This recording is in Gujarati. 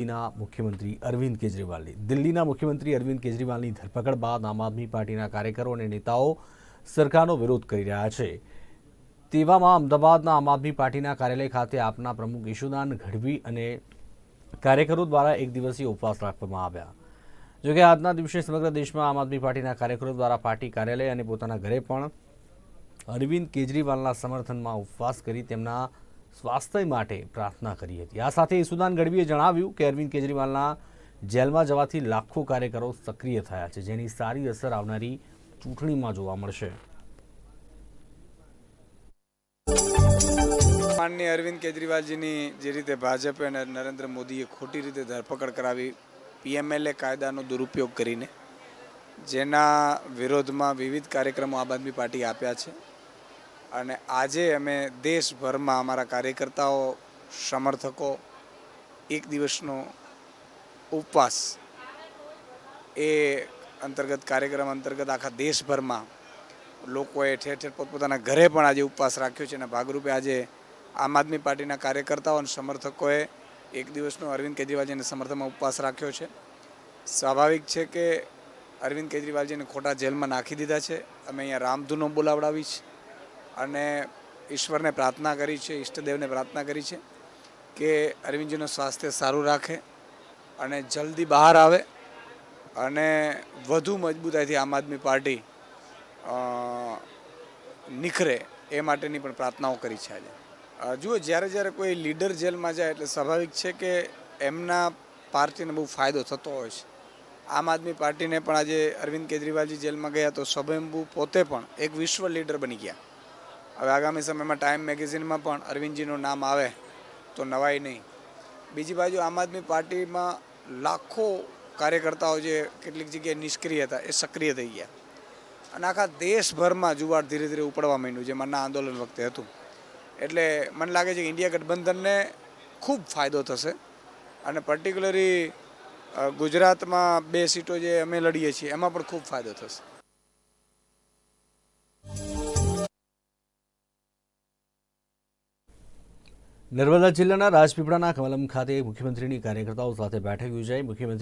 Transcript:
દિલ્હીના મુખ્યમંત્રી અરવિંદ કેજરીવાલની. દિલ્હીના મુખ્યમંત્રી અરવિંદ કેજરીવાલની ધરપકડ બાદ આમ આદમી પાર્ટીના કાર્યકરો અને નેતાઓ સરકારનો વિરોધ કરી રહ્યા છે. તેવામાં અમદાવાદના આમ આદમી પાર્ટીના કાર્યાલય ખાતે આપના પ્રમુખ ઈશુદાન ગઢવી અને કાર્યકરો દ્વારા એક દિવસીય ઉપવાસ રાખવામાં આવ્યા. જોકે આજના દિવસે સમગ્ર દેશમાં આમ આદમી પાર્ટીના કાર્યકરો દ્વારા પાર્ટી કાર્યાલય અને પોતાના ઘરે પણ અરવિંદ કેજરીવાલના સમર્થનમાં ઉપવાસ કરી તેમના સ્વાસ્થ્ય માટે પ્રાર્થના કરી હતી. આ સાથે ઈસુદાન ગઢવીએ જણાવ્યું કે અરવિંદ કેજરીવાલના જેલમાં જવાથી લાખો કાર્યકરો સક્રિય થયા છે, જેની સારી અસર આવનારી ચૂંટણીમાં જોવા મળશે. માનનીય અરવિંદ કેજરીવાલજીની જે રીતે ભાજપે અને નરેન્દ્ર મોદીએ ખોટી રીતે ધરપકડ કરાવી, પીએમએલએ કાયદાનો દુરુપયોગ કરીને જેના વિરોધમાં વિવિધ કાર્યક્રમો આમ આદમી પાર્ટી આપ્યા છે. અને આજે અમે દેશભરમાં અમારા કાર્યકર્તાઓ, સમર્થકો, એક દિવસનો ઉપવાસ એ અંતર્ગત કાર્યક્રમ અંતર્ગત આખા દેશભરમાં લોકોએ ઠેર ઠેર પોતપોતાના ઘરે પણ આજે ઉપવાસ રાખ્યો છે અને ભાગરૂપે આજે આમ આદમી પાર્ટીના કાર્યકર્તાઓ અને સમર્થકોએ એક દિવસનો અરવિંદ કેજરીવાલજીને સમર્થનમાં ઉપવાસ રાખ્યો છે. સ્વાભાવિક છે કે અરવિંદ કેજરીવાલજીને ખોટા જેલમાં નાખી દીધા છે. અમે અહીંયા રામધૂનો બોલાવડાવી છે. અને ઈશ્વરને પ્રાર્થના કરી છે, ઈષ્ટદેવને પ્રાર્થના કરી છે કે અરવિંદજીનું સ્વાસ્થ્ય સારું રાખે અને જલ્દી બહાર આવે અને વધુ મજબૂતાઈથી આમ આદમી પાર્ટી નિખરે એ માટેની પણ પ્રાર્થનાઓ કરી છે આજે. જુઓ, જ્યારે જ્યારે કોઈ લીડર જેલમાં જાય એટલે સ્વાભાવિક છે કે એમના પાર્ટીને બહુ ફાયદો થતો હોય છે. આમ આદમી પાર્ટીને પણ આજે અરવિંદ કેજરીવાલજી જેલમાં ગયા તો સ્વયંભૂ પોતે પણ એક વિશ્વ લીડર બની ગયા. હવે આગામી સમયમાં ટાઈમ મેગેઝિનમાં પણ અરવિંદજીનું નામ આવે તો નવાઈ નહીં. બીજી બાજુ આમ આદમી પાર્ટીમાં લાખો કાર્યકર્તાઓ જે કેટલીક જગ્યાએ નિષ્ક્રિય હતા, એ સક્રિય થઈ ગયા. અને આખા દેશભરમાં જુવાળ ધીરે ધીરે ઉપડવા માંડ્યું જે મનના આંદોલન વખતે હતું. એટલે મને લાગે છે કે ઇન્ડિયા ગઠબંધનને ખૂબ ફાયદો થશે. અને પર્ટિક્યુલરી ગુજરાતમાં બે સીટો જે અમે લડીએ છીએ, એમાં પણ ખૂબ ફાયદો થશે. નર્મદા જિલ્લાના રાજપીપળાના કમલમ ખાતે મુખ્યમંત્રીની કાર્યકર્તાઓ સાથે બેઠક યોજાઈ. મુખ્યમંત્રી